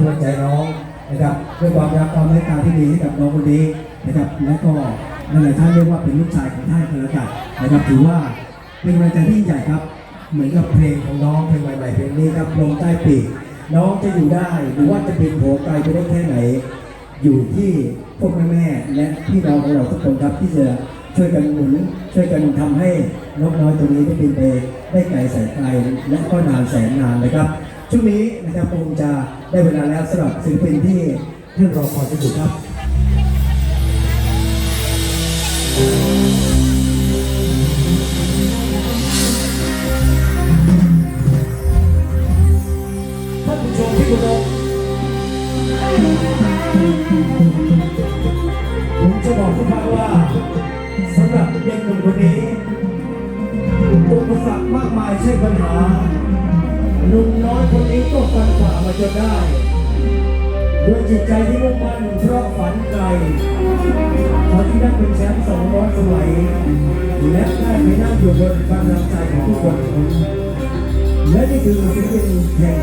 กำลังใจน้องนะครับด้วยความรักความเมตตาที่มีให้กับน้องคนนี้นะครับและก็หลายท่านเรียกว่าเป็นลูกชายของท่านกันแล้วกันนะครับถือว่าเป็นกำลังใจที่ยิ่งใหญ่ครับ เหมือนกับเพลงของน้องเพลงใหม่ๆเพลงนี้ครับลมใต้ปีกน้องจะอยู่ได้หรือว่าจะเป็นโผไกลไปได้แค่ไหน อยู่ที่พวกแม่ๆและพี่น้องของเราทุกคนครับที่จะช่วยกันหมุนช่วยกันทำให้นกน้อยตัวนี้ได้เป็นไปได้ไกลแสนไกลและก็นานแสนนานนะครับ ช่วงนี้นะครับคงจะได้เวลาแล้วสำหรับศิลปินที่เพื่อนรอคอยจะอยู่ครับท่านผู้ชมที่เคารพผมจะบอกทุกท่านว่าสำหรับเด็กหนุ่มคนนี้อุปสรรคมากมายใช่ปัญหา หนุ่มน้อยคนนี้ก็ฟันฝ่ามาจนได้ ด้วยจิตใจที่มุ่งมั่นเพราะฝันไกลเขาที่ได้เป็นแชมป์สองร้อยสมัย และได้ไปนั่งอยู่บนบันลังใจของทุกคน และนี่คือศิลปินแห่ง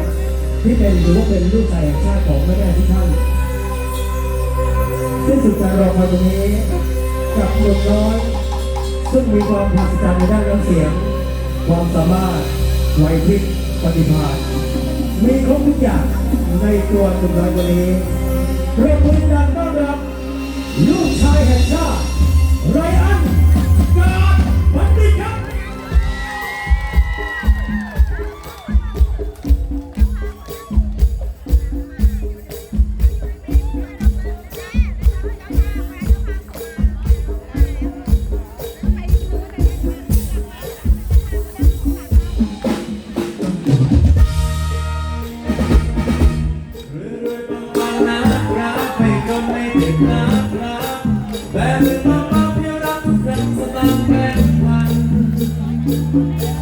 ที่เป็นหรือว่าเป็นลูกชายแห่งชาติของแม่แม่ทุกท่านซึ่งสุดการรอคอยตรงนี้กับหนุ่มน้อย ซึ่งมีความมหัศจรรย์ในด้านน้ำเสียง ความสามารถไหวพริบ ปฏิภาณมีครบทุกอย่างในตัวหนุ่มน้อยคนนี้เรียกมือดังต้อนรับ ลูกชายแห่งชาติไราร แบบมือมาเมาเพียวรักทุกครั้งสตางค์แบงค์พัน